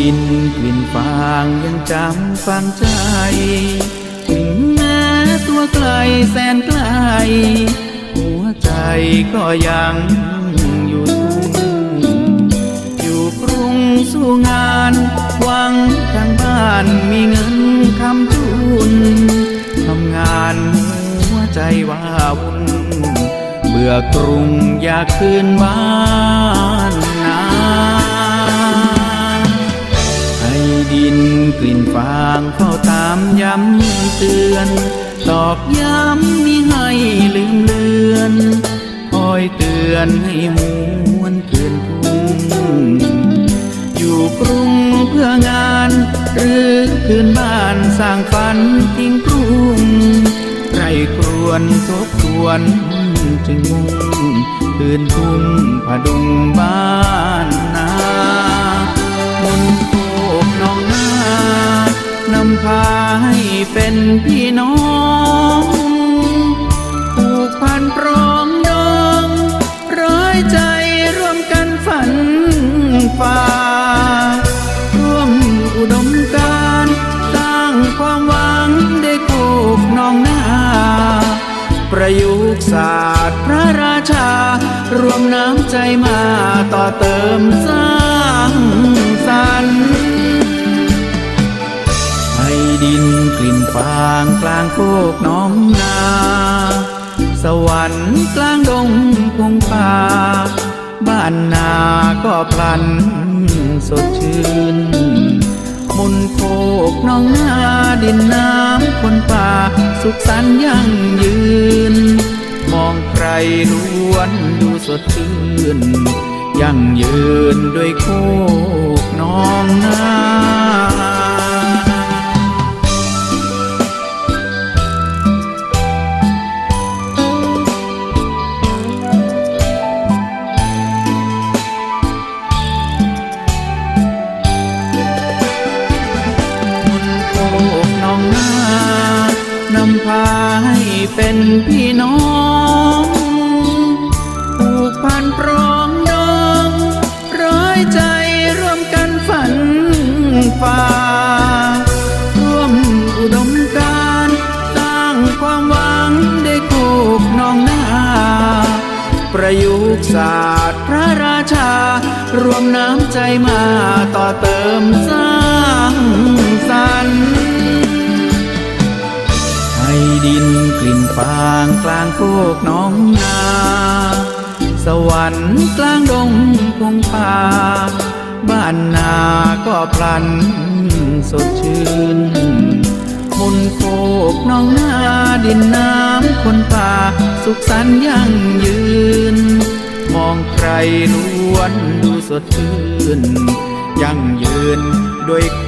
ดินกลิ่นฟางยังจำฝังใจ ถึงแม้ตัวไกลแสนไกล หัวใจก็ยังอยู่ทุ่งอยู่กรุงสู้งานหวังทางบ้านมีเงินคำจุนทำงานหัวใจว่าวุ่นเบื่อกรุงอยากคืนบ้าน อนตอกย้ำมิให้ลืมเลือน คอยเตือนให้มวนคืนทุ่งอยู่กรุงเพื่องาน หรือคืนบ้านสร้างฝันทิ้งกรุงใครครวนทบทวนจึงมุ่งคืนทุ่งผดุงบ้านนามนโคกน้องนานำพาให้เป็นพี่ ประยุกต์ศาสตร์พระราชา รวมน้ำใจมาต่อเติมสร้างสรรค์ให้ดินกลิ่นฟางกลางโคกน้องนา สวรรค์กลางดงพงป่าบ้านนาก็พลันสดชื่นมุนโคกน้องนาดินน้ำ คนป่า สุขสันต์ยั่งยืน มองใครล้วนดูสดชื่น ยั่งยืนด้วยโคกน้องนา เป็นพี่น้องผูกพันปรองดองร้อยใจร่วมกันฝันฝ่าร่วมอุดมการสร้างความหวังได้โคกน้องนาประยุกต์ศาสตร์พระราชารวมน้ำใจมาต่อเติมสร้างสรรค์ ฟางกลางโคกน้องนา สวรรค์กลางดงพงป่า บ้านนาก็พลันสดชื่นมนโคกน้องนาดินน้ำคนป่า สุขสันต์ยั่งยืน มองใครล้วนดูสดชื่น ยั่งยืนด้วยโค